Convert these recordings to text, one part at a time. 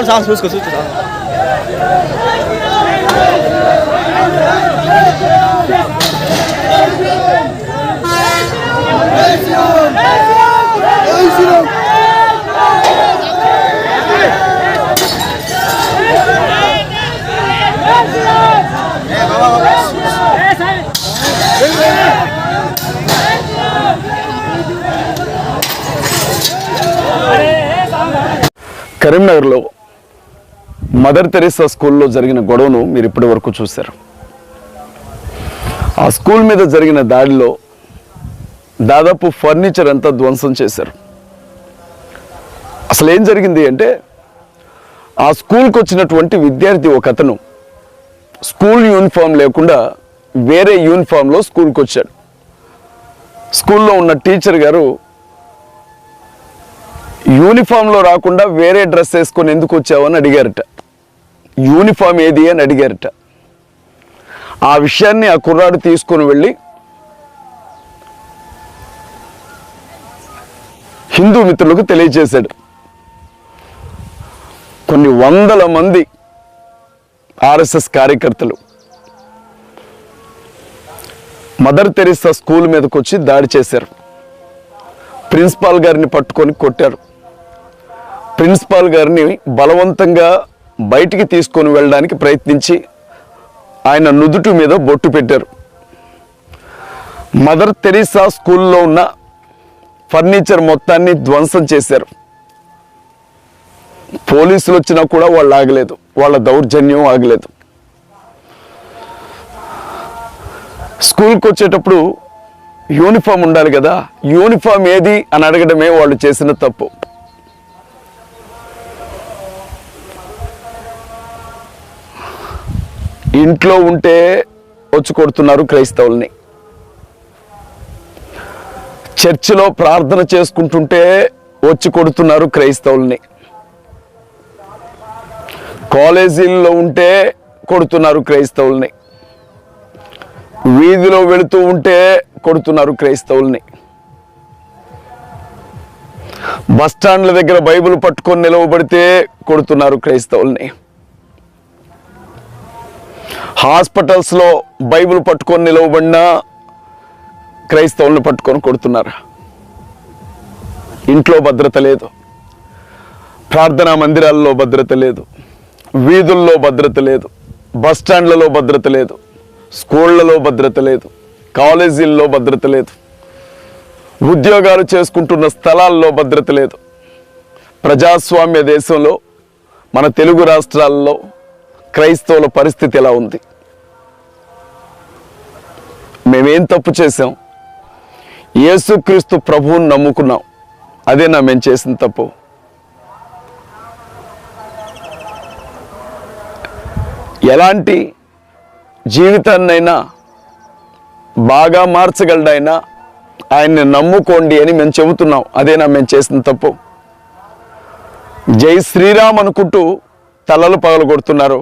చాలు చాలు చూసుకో చూసుకో చాలు. కరీంనగర్లో మదర్ తెరీసా స్కూల్లో జరిగిన గొడవను మీరు ఇప్పటి వరకు చూశారు. ఆ స్కూల్ మీద జరిగిన దాడిలో దాదాపు ఫర్నిచర్ అంతా ధ్వంసం చేశారు. అసలు ఏం జరిగింది అంటే ఆ స్కూల్కి వచ్చినటువంటి విద్యార్థి ఒక అతను స్కూల్ యూనిఫామ్ లేకుండా వేరే యూనిఫామ్లో స్కూల్కి వచ్చాడు. స్కూల్లో ఉన్న టీచర్ గారు యూనిఫామ్లో రాకుండా వేరే డ్రెస్ వేసుకొని ఎందుకు వచ్చావని అడిగారట. యూనిఫామ్ ఏది అని అడిగారట. ఆ విషయాన్ని ఆ కుర్రాడు తీసుకొని వెళ్ళి హిందూ మిత్రులకు తెలియజేశాడు. కొన్ని వందల మంది ఆర్ఎస్ఎస్ కార్యకర్తలు మదర్ తెరిస్తా స్కూల్ మీదకి వచ్చి దాడి చేశారు. ప్రిన్సిపాల్ గారిని పట్టుకొని కొట్టారు. ప్రిన్సిపాల్ గారిని బలవంతంగా బయటికి తీసుకొని వెళ్ళడానికి ప్రయత్నించి ఆయన నుదుటి మీద బొట్టు పెట్టారు. మదర్ తెరీసా స్కూల్లో ఉన్న ఫర్నిచర్ మొత్తాన్ని ధ్వంసం చేశారు. పోలీసులు వచ్చినా కూడా వాళ్ళు ఆగలేదు. వాళ్ళ దౌర్జన్యం ఆగలేదు. స్కూల్కి వచ్చేటప్పుడు యూనిఫామ్ ఉండాలి కదా. యూనిఫామ్ ఏది అని అడగడమే వాళ్ళు చేసిన తప్పు. ఇంట్లో ఉంటే వచ్చి కొడుతున్నారు క్రైస్తవుల్ని. చర్చిలో ప్రార్థన చేసుకుంటుంటే వచ్చి కొడుతున్నారు క్రైస్తవుల్ని. కాలేజీల్లో ఉంటే కొడుతున్నారు క్రైస్తవుల్ని. వీధిలో వెళుతూ ఉంటే కొడుతున్నారు క్రైస్తవుల్ని. బస్ స్టాండ్ల దగ్గర బైబిల్ పట్టుకొని నిలవబడితే కొడుతున్నారు క్రైస్తవుల్ని. హాస్పిటల్స్లో బైబిల్ పట్టుకొని నిలవబడినా క్రైస్తవులను పట్టుకొని కొడుతున్నారు. ఇంట్లో భద్రత లేదు. ప్రార్థనా మందిరాల్లో భద్రత లేదు. వీధుల్లో భద్రత లేదు. బస్ స్టాండ్లలో భద్రత లేదు. స్కూళ్ళలో భద్రత లేదు. కాలేజీల్లో భద్రత లేదు. ఉద్యోగాలు చేసుకుంటున్న స్థలాల్లో భద్రత లేదు. ప్రజాస్వామ్య దేశంలో మన తెలుగు రాష్ట్రాల్లో క్రైస్తవుల పరిస్థితి ఎలా ఉంది? మేమేం తప్పు చేసాం యేసుక్రీస్తు ప్రభువుని నమ్ముకున్నాం. అదే నా మేము చేసిన తప్పు. ఎలాంటి జీవితాన్నైనా బాగా మార్చగలడైనా ఆయన్ని నమ్ముకోండి అని మేము చెబుతున్నాం. అదేనా మేము చేసిన తప్పు. జై శ్రీరామ్ అనుకుంటూ తలలు పగలు కొడుతున్నారు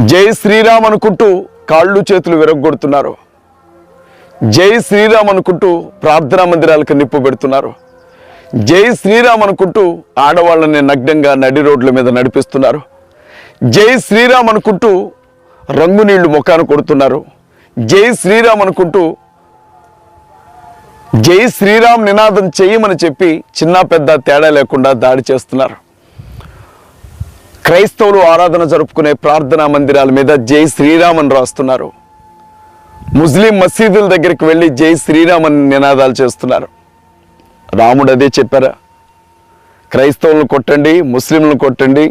జై శ్రీరామ్ అనుకుంటూ కాళ్ళు చేతులు విరగొడుతున్నారు జై శ్రీరామ్ అనుకుంటూ ప్రార్థనా మందిరాలకు నిప్పు పెడుతున్నారు. జై శ్రీరామ్ అనుకుంటూ ఆడవాళ్ళని నగ్నంగా నడి రోడ్ల మీద నడిపిస్తున్నారు. జై శ్రీరామ్ అనుకుంటూ రంగు నీళ్ళు ముఖాన్ని కొడుతున్నారు. జై శ్రీరామ్ అనుకుంటూ జై శ్రీరామ్ నినాదం చేయమని చెప్పి చిన్న పెద్ద తేడా లేకుండా దాడి చేస్తున్నారు. క్రైస్తవులు ఆరాధన జరుపుకునే ప్రార్థనా మందిరాల మీద జై శ్రీరామన్ రాస్తున్నారు. ముస్లిం మసీదుల దగ్గరికి వెళ్ళి జై శ్రీరామన్ నినాదాలు చేస్తున్నారు. రాముడు అదే చెప్పారా? క్రైస్తవులను కొట్టండి ముస్లింలను కొట్టండి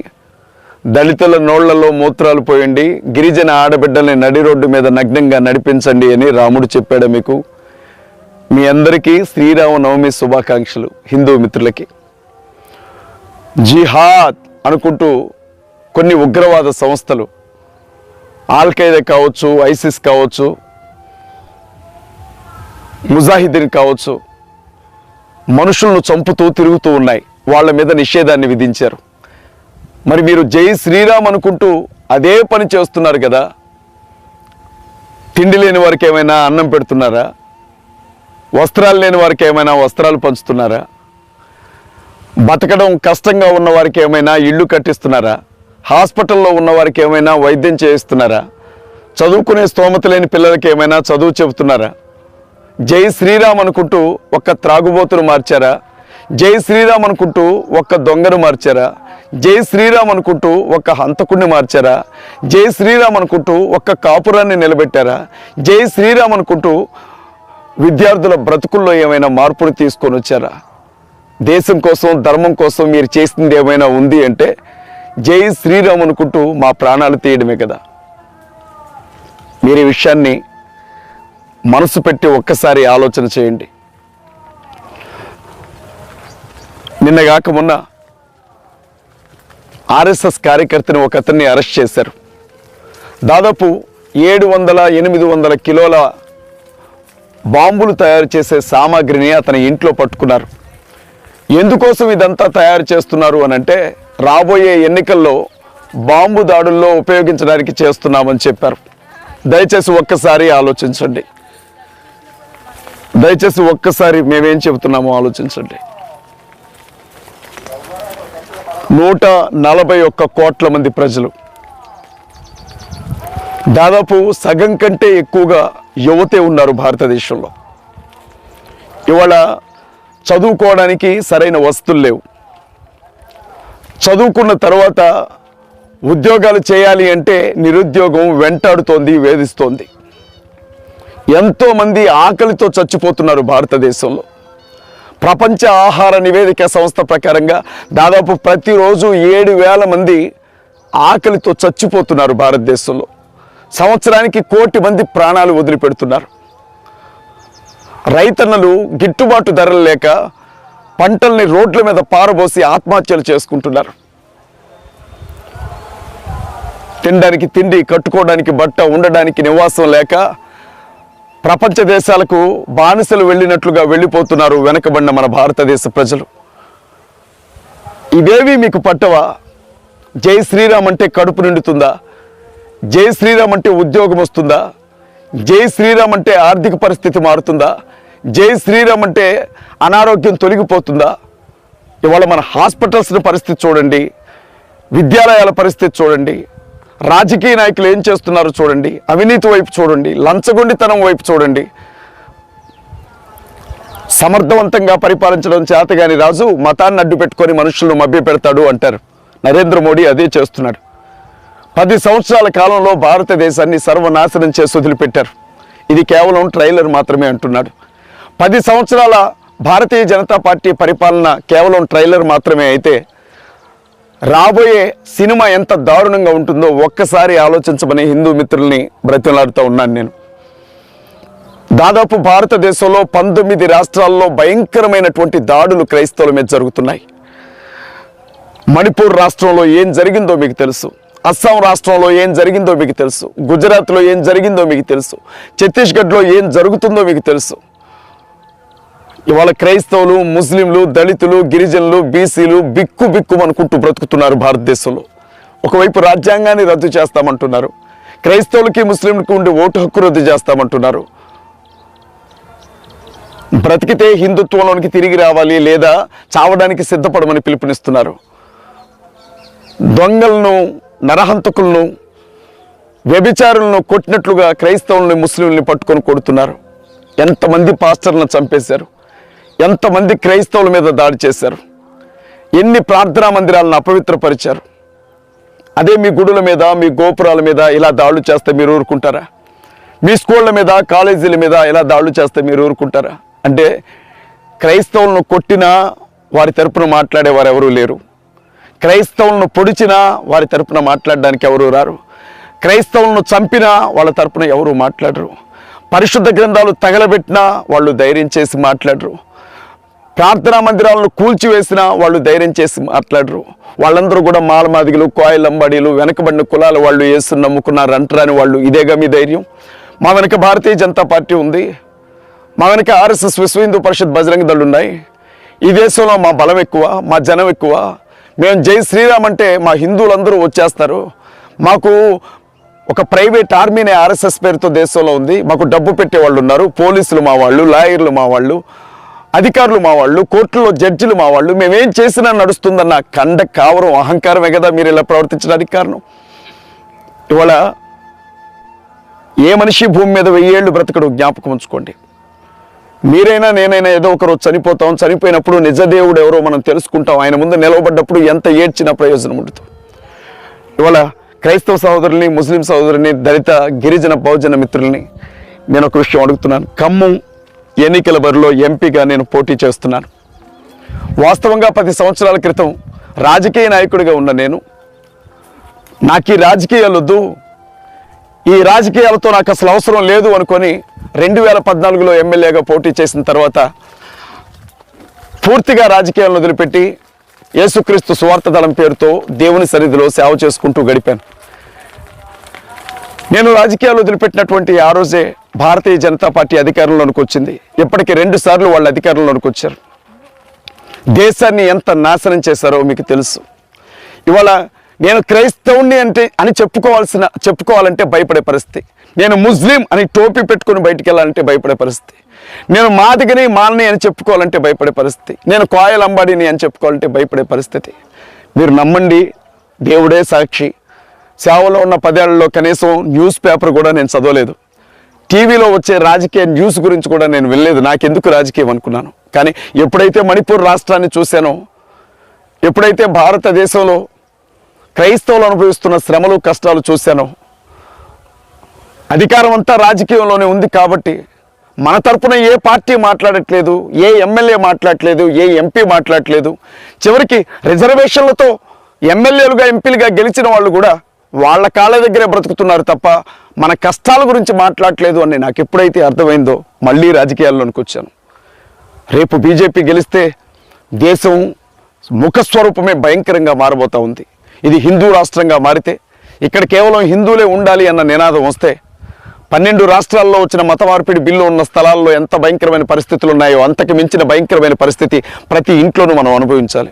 దళితుల నోళ్ళలో మూత్రాలు పోయండి గిరిజన ఆడబిడ్డల్ని నడి రోడ్డు మీద నగ్నంగా నడిపించండి అని రాముడు చెప్పాడు మీకు? మీ అందరికీ శ్రీరామ నవమి శుభాకాంక్షలు హిందూ మిత్రులకి. జిహాద్ అనుకుంటూ కొన్ని ఉగ్రవాద సంస్థలు ఆల్ఖైదా కావచ్చు ఐసిస్ కావచ్చు ముజాహిదీన్ కావచ్చు మనుషులను చంపుతూ తిరుగుతూ ఉన్నాయి. వాళ్ళ మీద నిషేధాన్ని విధించారు. మరి మీరు జై శ్రీరామ్ అనుకుంటూ అదే పని చేస్తున్నారు కదా? తిండి లేని వారికి ఏమైనా అన్నం పెడుతున్నారా? వస్త్రాలు లేని వారికి ఏమైనా వస్త్రాలు పంచుతున్నారా? బతకడం కష్టంగా ఉన్న వారికి ఏమైనా ఇళ్ళు కట్టిస్తున్నారా? హాస్పిటల్లో ఉన్న వారికి ఏమైనా వైద్యం చేయిస్తున్నారా? చదువుకునే స్తోమత లేని పిల్లలకి ఏమైనా చదువు చెబుతున్నారా? జై శ్రీరామ్ అనుకుంటూ ఒక్క త్రాగుబోతును మార్చారా? జై శ్రీరామ్ అనుకుంటూ ఒక్క దొంగను మార్చారా? జై శ్రీరామ్ అనుకుంటూ ఒక్క హంతకుడిని మార్చారా? జై శ్రీరామ్ అనుకుంటూ ఒక్క కాపురాన్ని నిలబెట్టారా? జై శ్రీరామ్ అనుకుంటూ విద్యార్థుల బ్రతుకుల్లో ఏమైనా మార్పులు తీసుకొని వచ్చారా దేశం కోసం ధర్మం కోసం మీరు చేసింది ఏమైనా ఉంది అంటే జై శ్రీరామ్ అనుకుంటూ మా ప్రాణాలు తీయడమే కదా. మీరు ఈ విషయాన్ని మనసు పెట్టి ఒక్కసారి ఆలోచన చేయండి. నిన్నగాక మొన్న ఆర్ఎస్ఎస్ కార్యకర్తని ఒక అతన్ని అరెస్ట్ చేశారు. దాదాపు ఏడు వందల ఎనిమిది వందల కిలోల బాంబులు తయారు చేసే సామాగ్రిని అతని ఇంట్లో పట్టుకున్నారు. ఎందుకోసం ఇదంతా తయారు చేస్తున్నారు అని అంటే రాబోయే ఎన్నికల్లో బాంబు దాడుల్లో ఉపయోగించడానికి చేస్తున్నామని చెప్పారు. దయచేసి ఒక్కసారి ఆలోచించండి. దయచేసి ఒక్కసారి మేమేం చెబుతున్నామో ఆలోచించండి. నూట నలభై ఒక్క కోట్ల మంది ప్రజలు. దాదాపు సగం కంటే ఎక్కువగా యువతే ఉన్నారు భారతదేశంలో. ఇవాళ చదువుకోవడానికి సరైన వస్తువులు లేవు. చదువుకున్న తర్వాత ఉద్యోగాలు చేయాలి అంటే నిరుద్యోగం వెంటాడుతోంది వేధిస్తోంది. ఎంతోమంది ఆకలితో చచ్చిపోతున్నారు భారతదేశంలో. ప్రపంచ ఆహార నివేదిక సంస్థ ప్రకారంగా దాదాపు ప్రతిరోజు ఏడు వేల మంది ఆకలితో చచ్చిపోతున్నారు భారతదేశంలో. సంవత్సరానికి కోటి మంది ప్రాణాలు వదిలిపెడుతున్నారు. రైతన్నలు గిట్టుబాటు ధరలు లేక పంటల్ని రోడ్ల మీద పారబోసి ఆత్మహత్యలు చేసుకుంటున్నారు. తినడానికి తిండి కట్టుకోవడానికి బట్ట ఉండడానికి నివాసం లేక ప్రపంచ దేశాలకు బానిసలు వెళ్ళినట్లుగా వెళ్ళిపోతున్నారు వెనకబడిన మన భారతదేశ ప్రజలు. ఇవేవి మీకు పట్టవా? జై శ్రీరామ్ అంటే కడుపు నిండుతుందా? జై శ్రీరామ్ అంటే ఉద్యోగం వస్తుందా? జై శ్రీరామ్ అంటే ఆర్థిక పరిస్థితి మారుతుందా? జై శ్రీరామ్ అంటే అనారోగ్యం తొలగిపోతుందా? ఇవాళ మన హాస్పిటల్స్ పరిస్థితి చూడండి విద్యాలయాల పరిస్థితి చూడండి రాజకీయ నాయకులు ఏం చేస్తున్నారో చూడండి అవినీతి వైపు చూడండి లంచగొండితనం వైపు చూడండి. సమర్థవంతంగా పరిపాలించడం చేతగాని రాజు మతాన్ని అడ్డు పెట్టుకొని మనుషులను మభ్య పెడతాడు అంటారు. నరేంద్ర మోడీ అదే చేస్తున్నాడు. పది సంవత్సరాల కాలంలో భారతదేశాన్ని సర్వనాశనం చేసి వదిలిపెట్టారు. ఇది కేవలం ట్రైలర్ మాత్రమే అంటున్నాడు. పది సంవత్సరాల భారతీయ జనతా పార్టీ పరిపాలన కేవలం ట్రైలర్ మాత్రమే అయితే రాబోయే సినిమా ఎంత దారుణంగా ఉంటుందో ఒక్కసారి ఆలోచించమని హిందూ మిత్రుల్ని బ్రతిమలాడుతూ ఉన్నాను నేను. దాదాపు భారతదేశంలో పంతొమ్మిది రాష్ట్రాల్లో భయంకరమైనటువంటి దాడులు క్రైస్తవుల మీద జరుగుతున్నాయి. మణిపూర్ రాష్ట్రంలో ఏం జరిగిందో మీకు తెలుసు. అస్సాం రాష్ట్రంలో ఏం జరిగిందో మీకు తెలుసు. గుజరాత్లో ఏం జరిగిందో మీకు తెలుసు. ఛత్తీస్గఢ్లో ఏం జరుగుతుందో మీకు తెలుసు. ఇవాళ క్రైస్తవులు ముస్లింలు దళితులు గిరిజనులు బీసీలు బిక్కు బిక్కు అనుకుంటూ బ్రతుకుతున్నారు భారతదేశంలో. ఒకవైపు రాజ్యాంగాన్ని రద్దు చేస్తామంటున్నారు. క్రైస్తవులకి ముస్లింలకు ఉండే ఓటు హక్కు రద్దు చేస్తామంటున్నారు. బ్రతికితే హిందుత్వంలోనికి తిరిగి రావాలి లేదా చావడానికి సిద్ధపడమని పిలుపునిస్తున్నారు. దొంగలను నరహంతకులను వ్యభిచారులను కొట్టినట్లుగా క్రైస్తవుల్ని ముస్లింల్ని పట్టుకొని కొడుతున్నారు. ఎంతమంది పాస్టర్లను చంపేశారు. ఎంతమంది క్రైస్తవుల మీద దాడి చేశారు? ఎన్ని ప్రార్థనా మందిరాలను అపవిత్రపరిచారు? అదే మీ గుడుల మీద మీ గోపురాల మీద ఇలా దాడులు చేస్తే మీరు ఊరుకుంటారా? మీ స్కూళ్ళ మీద కాలేజీల మీద ఇలా దాడులు చేస్తే మీరు ఊరుకుంటారా? అంటే క్రైస్తవులను కొట్టినా వారి తరపున మాట్లాడేవారు ఎవరూ లేరు. క్రైస్తవులను పొడిచినా వారి తరపున మాట్లాడడానికి ఎవరు రారు. క్రైస్తవులను చంపినా వాళ్ళ తరపున ఎవరు మాట్లాడరు. పరిశుద్ధ గ్రంథాలు తగలబెట్టినా వాళ్ళు ధైర్యం చేసి మాట్లాడరు. ప్రార్థనా మందిరాలను కూల్చివేసినా వాళ్ళు ధైర్యం చేసి మాట్లాడరు. వాళ్ళందరూ కూడా మాలమాదిగలు కోయలంబడీలు వెనకబడిన కులాల వాళ్ళు వేస్తున్న నమ్ముకున్నారు అంటారని వాళ్ళు ఇదేగా మీ ధైర్యం? మా వెనక భారతీయ జనతా పార్టీ ఉంది. మా వెనక ఆర్ఎస్ఎస్ విశ్వ హిందూ పరిషత్ బజరంగ దళ్ళు ఉన్నాయి. ఈ దేశంలో మా బలం ఎక్కువ మా జనం ఎక్కువ. మేము జై శ్రీరామ్ అంటే మా హిందువులందరూ వచ్చేస్తారు. మాకు ఒక ప్రైవేట్ ఆర్మీనే ఆర్ఎస్ఎస్ పేరుతో దేశంలో ఉంది. మాకు డబ్బు పెట్టే వాళ్ళు ఉన్నారు. పోలీసులు మా వాళ్ళు లాయర్లు మా వాళ్ళు. అధికారులు మా వాళ్ళు కోర్టులో జడ్జిలు మా వాళ్ళు మేమేం చేసినా నడుస్తుందన్న కండ కావరం అహంకారమే కదా మీరు ఇలా ప్రవర్తించడానికి కారణం ఇవాళ ఏ మనిషి భూమి మీద వెయ్యేళ్ళు బ్రతకడు జ్ఞాపకం ఉంచుకోండి. మీరైనా నేనైనా ఏదో ఒక రోజు చనిపోతాం చనిపోయినప్పుడు నిజదేవుడు ఎవరో మనం తెలుసుకుంటాం ఆయన ముందు నిలవబడ్డప్పుడు ఎంత ఏడ్చినా ప్రయోజనం ఉండదు. ఇవాళ క్రైస్తవ సహోదరుల్ని ముస్లిం సహోదరుని దళిత గిరిజన బహుజన మిత్రుల్ని నేను ఒక విషయం అడుగుతున్నాను. ఖమ్మం ఎన్నికల బరిలో ఎంపీగా నేను పోటీ చేస్తున్నాను. వాస్తవంగా పది సంవత్సరాల క్రితం రాజకీయ నాయకుడిగా ఉన్న నేను. నాకు ఈ రాజకీయాలు వద్దు ఈ రాజకీయాలతో నాకు అసలు అవసరం లేదు అనుకొని రెండు వేల పద్నాలుగులో ఎమ్మెల్యేగా పోటీ చేసిన తర్వాత పూర్తిగా రాజకీయాలను వదిలిపెట్టి యేసుక్రీస్తు సువార్త దళం పేరుతో దేవుని సన్నిధిలో సేవ చేసుకుంటూ గడిపాను. నేను రాజకీయాలు వదిలిపెట్టినటువంటి ఆ రోజే భారతీయ జనతా పార్టీ అధికారంలోనికి వచ్చింది. ఇప్పటికి రెండు సార్లు వాళ్ళు అధికారంలోనికి వచ్చారు. దేశాన్ని ఎంత నాశనం చేశారో మీకు తెలుసు. ఇవాళ నేను క్రైస్తవుణ్ణి అంటే అని చెప్పుకోవాల్సిన చెప్పుకోవాలంటే భయపడే పరిస్థితి. నేను ముస్లిం అని టోపీ పెట్టుకుని బయటికి వెళ్ళాలంటే భయపడే పరిస్థితి. నేను మాదిగని మాలని అని చెప్పుకోవాలంటే భయపడే పరిస్థితి. నేను కోయలంబాడిని అని చెప్పుకోవాలంటే భయపడే పరిస్థితి. మీరు నమ్మండి దేవుడే సాక్షి. సేవలో ఉన్న పదేళ్ళలో కనీసం న్యూస్ పేపర్ కూడా నేను చదవలేదు. టీవీలో వచ్చే రాజకీయ న్యూస్ గురించి కూడా నేను వెళ్ళలేదు నాకెందుకు రాజకీయం అనుకున్నాను? కానీ ఎప్పుడైతే మణిపూర్ రాష్ట్రాన్ని చూశానో ఎప్పుడైతే భారతదేశంలో క్రైస్తవులు అనుభవిస్తున్న శ్రమలు కష్టాలు చూశానో అధికారం అంతా రాజకీయంలోనే ఉంది కాబట్టి మన తరపున ఏ పార్టీ మాట్లాడట్లేదు ఏ ఎమ్మెల్యే మాట్లాడట్లేదు ఏ ఎంపీ మాట్లాడట్లేదు చివరికి రిజర్వేషన్లతో ఎమ్మెల్యేలుగా ఎంపీలుగా గెలిచిన వాళ్ళు కూడా వాళ్ళ కాళ్ళ దగ్గరే బ్రతుకుతున్నారు తప్ప మన కష్టాల గురించి మాట్లాడలేదు అని నాకు ఎప్పుడైతే అర్థమైందో మళ్ళీ రాజకీయాల్లోనికి వచ్చాను. రేపు బీజేపీ గెలిస్తే దేశం ముఖస్వరూపమే భయంకరంగా మారబోతూ ఉంది. ఇది హిందూ రాష్ట్రంగా మారితే ఇక్కడ కేవలం హిందువులే ఉండాలి అన్న నినాదం వస్తే పన్నెండు రాష్ట్రాల్లో వచ్చిన మత మార్పిడి బిల్లు ఉన్న స్థలాల్లో ఎంత భయంకరమైన పరిస్థితులు ఉన్నాయో అంతకు మించిన భయంకరమైన పరిస్థితి ప్రతి ఇంట్లోనూ మనం అనుభవించాలి.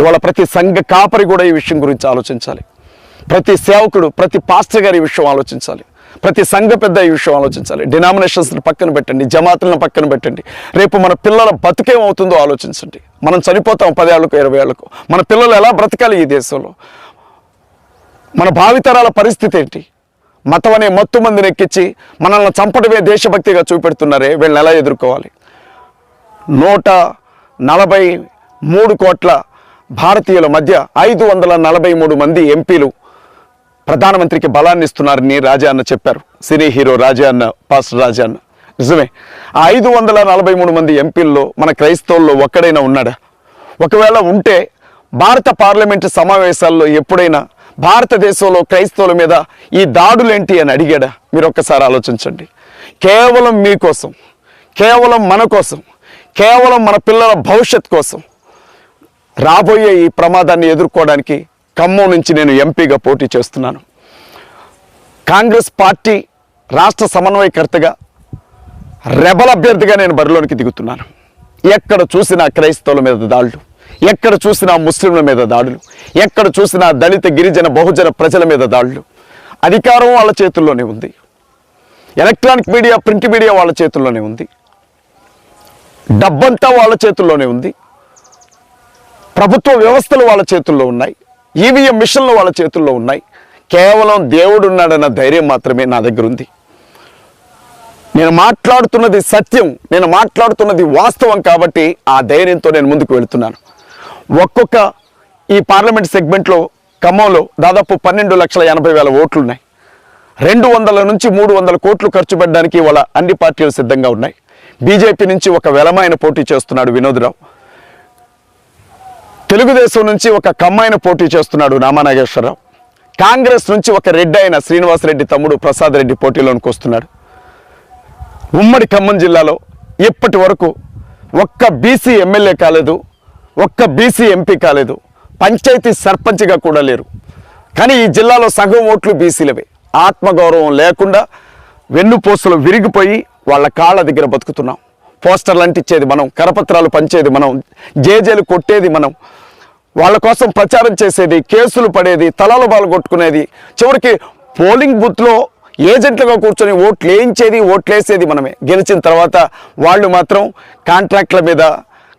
ఇవాళ ప్రతి సంఘ కాపరి కూడా ఈ విషయం గురించి ఆలోచించాలి. ప్రతి సేవకుడు ప్రతి పాస్టర్ గారు ఈ విషయం ఆలోచించాలి. ప్రతి సంఘ పెద్ద ఈ విషయం ఆలోచించాలి. డినామినేషన్స్ని పక్కన పెట్టండి జమాతులను పక్కన పెట్టండి. రేపు మన పిల్లల బతుకేమవుతుందో ఆలోచించండి. మనం చనిపోతాం పదేళ్ళకు ఇరవై ఏళ్ళకు మన పిల్లలు ఎలా బ్రతకాలి ఈ దేశంలో? మన భావితరాల పరిస్థితి ఏంటి? మతం అనే మత్తు మందిని ఎక్కించి మనల్ని చంపడమే దేశభక్తిగా చూపెడుతున్నారే వీళ్ళని ఎలా ఎదుర్కోవాలి? నూట నలభై మూడు కోట్ల భారతీయుల మధ్య ఐదు వందల నలభై మూడు మంది ఎంపీలు ప్రధానమంత్రికి బలాన్ని ఇస్తున్నారని రాజా అన్న చెప్పారు. సినీ హీరో రాజా అన్న పాస్టర్ రాజా అన్న. నిజమే ఆ ఐదు వందల నలభై మూడు మంది ఎంపీల్లో మన క్రైస్తవుల్లో ఒక్కడైనా ఉన్నాడా? ఒకవేళ ఉంటే భారత పార్లమెంటు సమావేశాల్లో ఎప్పుడైనా భారతదేశంలో క్రైస్తవుల మీద ఈ దాడులేంటి అని అడిగాడా? మీరు ఒక్కసారి ఆలోచించండి. కేవలం మీకోసం కేవలం మన కోసం కేవలం మన పిల్లల భవిష్యత్ కోసం రాబోయే ఈ ప్రమాదాన్ని ఎదుర్కోవడానికి ఖమ్మం నుంచి నేను ఎంపీగా పోటీ చేస్తున్నాను. కాంగ్రెస్ పార్టీ రాష్ట్ర సమన్వయకర్తగా రెబల్ అభ్యర్థిగా నేను బరిలోనికి దిగుతున్నాను. ఎక్కడ చూసినా క్రైస్తవుల మీద దాడులు ఎక్కడ చూసినా ముస్లింల మీద దాడులు ఎక్కడ చూసినా దళిత గిరిజన బహుజన ప్రజల మీద దాడులు. అధికారం వాళ్ళ చేతుల్లోనే ఉంది. ఎలక్ట్రానిక్ మీడియా ప్రింట్ మీడియా వాళ్ళ చేతుల్లోనే ఉంది. డబ్బంతా వాళ్ళ చేతుల్లోనే ఉంది. ప్రభుత్వ వ్యవస్థలు వాళ్ళ చేతుల్లో ఉన్నాయి. ఈవీఎం మిషన్లు వాళ్ళ చేతుల్లో ఉన్నాయి. కేవలం దేవుడు ఉన్నాడన్న ధైర్యం మాత్రమే నా దగ్గర ఉంది. నేను మాట్లాడుతున్నది సత్యం నేను మాట్లాడుతున్నది వాస్తవం కాబట్టి ఆ ధైర్యంతో నేను ముందుకు వెళుతున్నాను. ఒక్కొక్క ఈ పార్లమెంట్ సెగ్మెంట్లో ఖమ్మంలో దాదాపు పన్నెండు లక్షల ఎనభై వేల ఓట్లు ఉన్నాయి రెండు వందల నుంచి మూడు వందల కోట్లు ఖర్చు పెట్టడానికి వాళ్ళ అన్ని పార్టీలు సిద్ధంగా ఉన్నాయి. బీజేపీ నుంచి ఒక వెలమైన పోటీ చేస్తున్నాడు వినోద్రావు. తెలుగుదేశం నుంచి ఒక కమ్మాయిన పోటీ చేస్తున్నాడు నామానాగేశ్వరరావు కాంగ్రెస్ నుంచి ఒక రెడ్డి అయిన శ్రీనివాసరెడ్డి తమ్ముడు ప్రసాద్ రెడ్డి పోటీలోనికి వస్తున్నాడు. ఉమ్మడి ఖమ్మం జిల్లాలో ఇప్పటి వరకు ఒక్క బీసీ ఎమ్మెల్యే కాలేదు ఒక్క బీసీ ఎంపీ కాలేదు పంచాయతీ సర్పంచ్గా కూడా లేరు. కానీ ఈ జిల్లాలో సగం ఓట్లు బీసీలవే. ఆత్మగౌరవం లేకుండా వెన్నుపోసలు విరిగిపోయి వాళ్ళ కాళ్ళ దగ్గర బతుకుతున్నాం. పోస్టర్లు అంటించేది మనం కరపత్రాలు పంచేది మనం జేజేలు కొట్టేది మనం. వాళ్ళ కోసం ప్రచారం చేసేది కేసులు పడేది తలలు బాలు కొట్టుకునేది. చివరికి పోలింగ్ బూత్లో ఏజెంట్లుగా కూర్చొని ఓట్లు వేయించేది ఓట్లు వేసేది మనమే. గెలిచిన తర్వాత వాళ్ళు మాత్రం కాంట్రాక్ట్ల మీద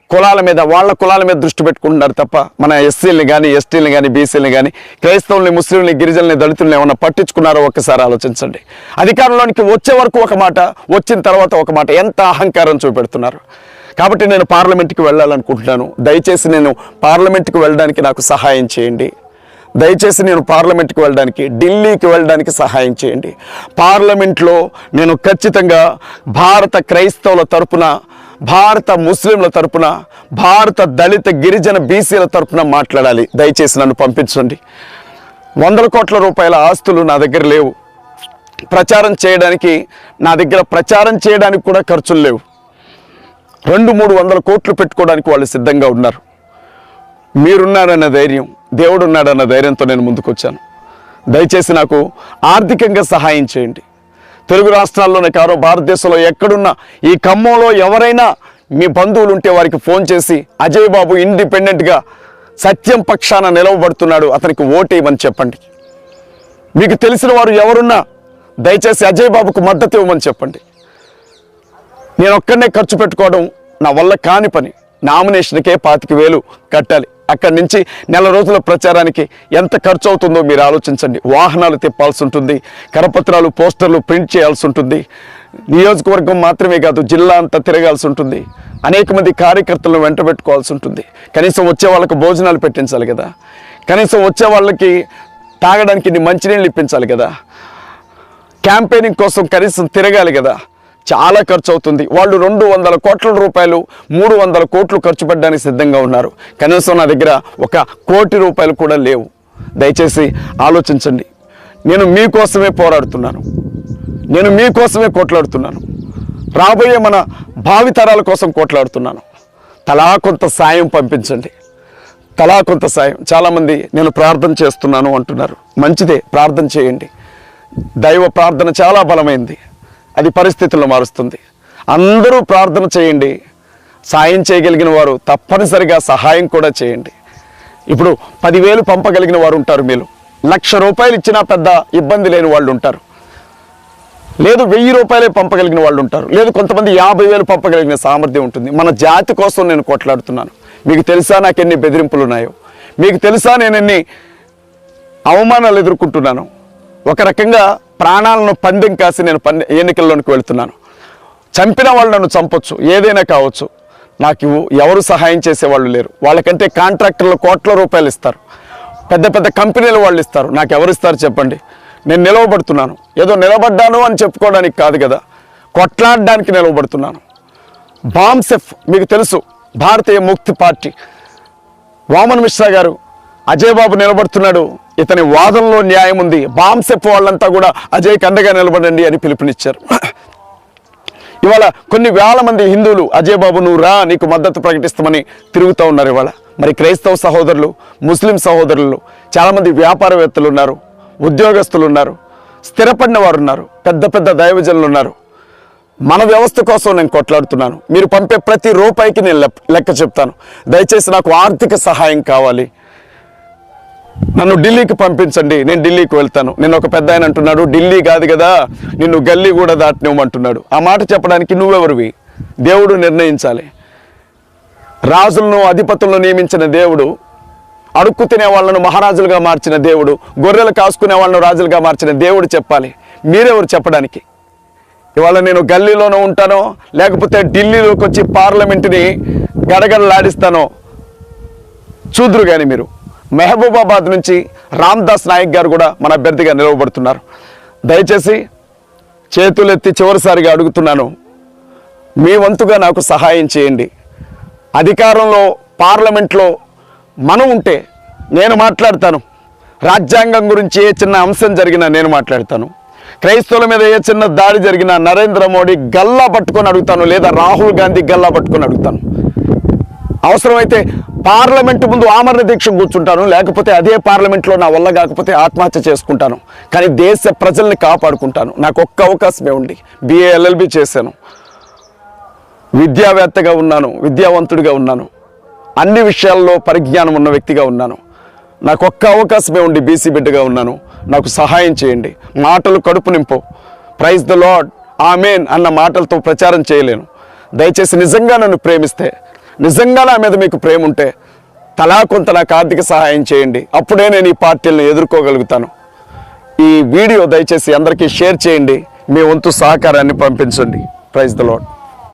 కులాల మీద వాళ్ళ కులాల మీద దృష్టి పెట్టుకుంటున్నారు తప్ప మన ఎస్సీలని కానీ ఎస్టీలని కానీ బీసీలని కానీ క్రైస్తవుల్ని ముస్లింలని గిరిజనుల్ని దళితుల్ని ఏమన్నా పట్టించుకున్నారో? ఒక్కసారి ఆలోచించండి. అధికారంలోనికి వచ్చే వరకు ఒక మాట వచ్చిన తర్వాత ఒక మాట. ఎంత అహంకారం చూపెడుతున్నారు? కాబట్టి నేను పార్లమెంట్కి వెళ్ళాలనుకుంటున్నాను. దయచేసి నేను పార్లమెంట్కి వెళ్ళడానికి నాకు సహాయం చేయండి. దయచేసి నేను పార్లమెంట్కి వెళ్ళడానికి ఢిల్లీకి వెళ్ళడానికి సహాయం చేయండి. పార్లమెంట్లో నేను ఖచ్చితంగా భారత క్రైస్తవుల తరపున భారత ముస్లింల తరపున భారత దళిత గిరిజన బీసీల తరపున మాట్లాడాలి. దయచేసి నన్ను పంపించండి. వందల కోట్ల రూపాయల ఆస్తులు నా దగ్గర లేవు. ప్రచారం చేయడానికి నా దగ్గర ప్రచారం చేయడానికి కూడా ఖర్చులు లేవు. రెండు మూడు వందల కోట్లు పెట్టుకోవడానికి వాళ్ళు సిద్ధంగా ఉన్నారు. మీరున్నారన్న ధైర్యం దేవుడున్నాడన్న ధైర్యంతో నేను ముందుకొచ్చాను. దయచేసి నాకు ఆర్థికంగా సహాయం చేయండి. తెలుగు రాష్ట్రాల్లోనే కారో భారతదేశంలో ఎక్కడున్నా ఈ ఖమ్మంలో ఎవరైనా మీ బంధువులు ఉంటే వారికి ఫోన్ చేసి అజయ్ బాబు ఇండిపెండెంట్గా సత్యం పక్షాన నిలవబడుతున్నాడు అతనికి ఓటేయమని చెప్పండి. మీకు తెలిసిన వారు ఎవరున్నా దయచేసి అజయ్ బాబుకు మద్దతు ఇవ్వమని చెప్పండి. నేను ఒక్కడనే ఖర్చు పెట్టుకోవడం నా వల్ల కాని పని. నామినేషన్కే పాతిక వేలు కట్టాలి. అక్కడి నుంచి నెల రోజుల ప్రచారానికి ఎంత ఖర్చు అవుతుందో మీరు ఆలోచించండి. వాహనాలు తిప్పాల్సి ఉంటుంది. కరపత్రాలు పోస్టర్లు ప్రింట్ చేయాల్సి ఉంటుంది. నియోజకవర్గం మాత్రమే కాదు జిల్లా అంతా తిరగాల్సి ఉంటుంది. అనేక మంది కార్యకర్తలను వెంట పెట్టుకోవాల్సి ఉంటుంది. కనీసం వచ్చే వాళ్ళకు భోజనాలు పెట్టించాలి కదా. కనీసం వచ్చే వాళ్ళకి తాగడానికి ఇన్ని మంచినీళ్ళు ఇప్పించాలి కదా. క్యాంపెయినింగ్ కోసం కనీసం తిరగాలి కదా. చాలా ఖర్చు అవుతుంది వాళ్ళు రెండు వందల కోట్ల రూపాయలు మూడు వందల కోట్లు ఖర్చు పెట్టడానికి సిద్ధంగా ఉన్నారు. కనీసం నా దగ్గర ఒక కోటి రూపాయలు కూడా లేవు. దయచేసి ఆలోచించండి. నేను మీకోసమే పోరాడుతున్నాను. నేను మీకోసమే కొట్లాడుతున్నాను. రాబోయే మన భావితరాల కోసం కొట్లాడుతున్నాను. తలా కొంత సాయం పంపించండి. తలా కొంత సాయం. చాలామంది నేను ప్రార్థన చేస్తున్నాను అంటున్నారు. మంచిదే ప్రార్థన చేయండి. దైవ ప్రార్థన చాలా బలమైంది. అది పరిస్థితులను మారుస్తుంది. అందరూ ప్రార్థన చేయండి. సాయం చేయగలిగిన వారు తప్పనిసరిగా సహాయం కూడా చేయండి. ఇప్పుడు పదివేలు పంపగలిగిన వారు ఉంటారు మీరు లక్ష రూపాయలు ఇచ్చినా పెద్ద ఇబ్బంది లేని వాళ్ళు ఉంటారు. లేదు వెయ్యి రూపాయలే పంపగలిగిన వాళ్ళు ఉంటారు. లేదు కొంతమంది యాభై వేలు పంపగలిగిన సామర్థ్యం ఉంటుంది. మన జాతి కోసం నేను కొట్లాడుతున్నాను. మీకు తెలుసా నాకు ఎన్ని బెదిరింపులు ఉన్నాయో? మీకు తెలుసా నేను ఎన్ని అవమానాలు ఎదుర్కొంటున్నాను? ఒక రకంగా ప్రాణాలను పందెం కాసి నేను పందె ఎన్నికల్లోనికి వెళుతున్నాను. చంపిన వాళ్ళు నన్ను చంపొచ్చు ఏదైనా కావచ్చు. నాకు ఎవరు సహాయం చేసేవాళ్ళు లేరు. వాళ్ళకంటే కాంట్రాక్టర్లు కోట్ల రూపాయలు ఇస్తారు. పెద్ద పెద్ద కంపెనీలు వాళ్ళు ఇస్తారు. నాకు ఎవరు ఇస్తారు చెప్పండి. నేను నిలవబడుతున్నాను. ఏదో నిలబడ్డాను అని చెప్పుకోవడానికి కాదు కదా. కొట్లాడడానికి నిలవబడుతున్నాను. బాంసెఫ్ మీకు తెలుసు. భారతీయ ముక్తి పార్టీ. వామన్ మిశ్రా గారు అజయ్ బాబు నిలబడుతున్నాడు. ఇతని వాదనలో న్యాయం ఉంది. బాంసెఫ్ వాళ్ళంతా కూడా అజయ్ కండగా నిలబడండి అని పిలుపునిచ్చారు. ఇవాళ కొన్ని వేల మంది హిందువులు అజయ్ బాబు నువ్వు రా నీకు మద్దతు ప్రకటిస్తామని తిరుగుతూ ఉన్నారు ఇవాళ. మరి క్రైస్తవ సహోదరులు ముస్లిం సహోదరులు చాలామంది వ్యాపారవేత్తలు ఉన్నారు ఉద్యోగస్తులు ఉన్నారు స్థిరపడిన వారు ఉన్నారు పెద్ద పెద్ద దైవజనులు ఉన్నారు. మన వ్యవస్థ కోసం నేను కొట్లాడుతున్నాను. మీరు పంపే ప్రతి రూపాయికి నేను లెక్క చెప్తాను. దయచేసి నాకు ఆర్థిక సహాయం కావాలి. నన్ను ఢిల్లీకి పంపించండి నేను ఢిల్లీకి వెళ్తాను. నేను ఒక పెద్ద ఆయన అంటున్నాడు ఢిల్లీ కాదు కదా నిన్ను గల్లీ కూడా దాటినివ్వమంటున్నాడు ఆ మాట చెప్పడానికి నువ్వెవరివి? దేవుడు నిర్ణయించాలి. రాజులను అధిపతులను నియమించిన దేవుడు అడుక్కు తినే వాళ్ళను మహారాజులుగా మార్చిన దేవుడు గొర్రెలు కాసుకునే వాళ్ళను రాజులుగా మార్చిన దేవుడు చెప్పాలి. మీరెవరు చెప్పడానికి? ఇవాళ నేను గల్లీలోనూ ఉంటానో లేకపోతే ఢిల్లీలోకి వచ్చి పార్లమెంటుని గడగడలాడిస్తానో? చూదురు కానీ మీరు. మెహబూబాబాద్ నుంచి రామ్దాస్ నాయక్ గారు కూడా మన అభ్యర్థిగా నిలవబడుతున్నారు. దయచేసి చేతులెత్తి చివరిసారిగా అడుగుతున్నాను మీ వంతుగా నాకు సహాయం చేయండి. అధికారంలో పార్లమెంట్లో మనం ఉంటే నేను మాట్లాడతాను. రాజ్యాంగం గురించి ఏ చిన్న అంశం జరిగినా నేను మాట్లాడతాను. క్రైస్తవుల మీద ఏ చిన్న దాడి జరిగినా నరేంద్ర మోడీ గల్లా పట్టుకొని అడుగుతాను లేదా రాహుల్ గాంధీ గల్లా పట్టుకొని అడుగుతాను. అవసరమైతే పార్లమెంట్ ముందు ఆమరణ దీక్ష కూర్చుంటాను లేకపోతే అదే పార్లమెంట్లో నా వల్ల కాకపోతే ఆత్మహత్య చేసుకుంటాను. కానీ దేశ ప్రజల్ని కాపాడుకుంటాను. నాకు ఒక్క అవకాశమే ఉంది. బిఏ ఎల్ఎల్బి చేశాను. విద్యావేత్తగా ఉన్నాను విద్యావంతుడిగా ఉన్నాను. అన్ని విషయాల్లో పరిజ్ఞానం ఉన్న వ్యక్తిగా ఉన్నాను. నాకు ఒక్క అవకాశమే ఉండి బీసీ బిడ్డగా ఉన్నాను. నాకు సహాయం చేయండి. మాటలు కడుపు నింపు. ప్రైజ్ ద లాడ్ ఆమెన్ అన్న మాటలతో ప్రచారం చేయలేను. దయచేసి నిజంగా నన్ను ప్రేమిస్తే నిజంగా నా మీద మీకు ప్రేమ ఉంటే తలా కొంత నాకు ఆర్థిక సహాయం చేయండి. అప్పుడే నేను ఈ పార్టీలను ఎదుర్కోగలుగుతాను. ఈ వీడియో దయచేసి అందరికీ షేర్ చేయండి. మీ వంతు సహకారాన్ని పంపించండి. Praise the lord